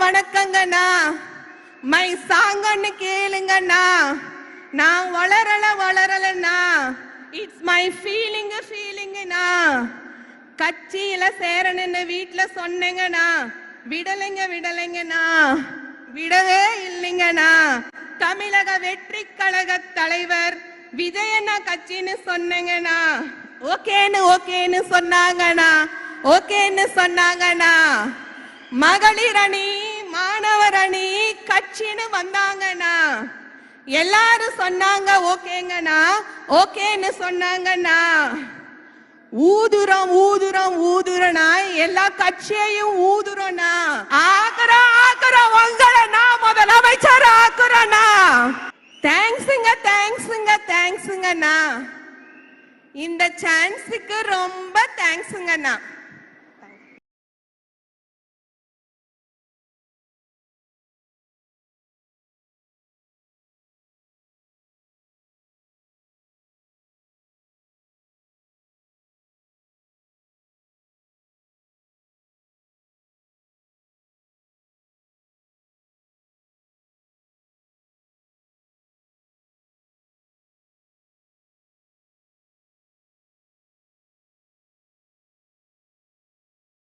வணக்கங்கண்ணா. My சாங்கன்னு கேளுங்கண்ணா. நான் வளரல வளரலண்ணா. இட்ஸ் மை ஃபீலிங் ஃபீலிங்கண்ணா கட்சியில சேரணுன்னு வீட்டில் சொன்னேங்கண்ணா. விடலைங்க விடலைங்கண்ணா. விடவே இல்லைங்கண்ணா. தமிழக வெற்றி கழக தலைவர் விஜயண்ணா கட்சின்னு சொன்னேங்கண்ணா. ஓகேன்னு ஓகேன்னு சொன்னாங்கண்ணா. ஓகேன்னு சொன்னாங்கண்ணா. மகளிரணி கட்சின்னு வந்தாங்கண்ணா எல்லாரும் சொன்னாங்க ஓகேங்கண்ணா ஓகேன்னு சொன்னாங்கண்ணா ஊதுறோம் ஊதுறோம் ஊதுறனா எல்லா கட்சியையும் ஊதுரனா ஆக்குறோம் ஆக்குறோம் உங்களை நான் முதலமைச்சர் ஆக்குறனா தேங்க்ஸுங்க தேங்க்ஸுங்க தேங்க்ஸுங்கண்ணா இந்த சான்ஸுக்கு ரொம்ப தேங்க்ஸுங்கண்ணா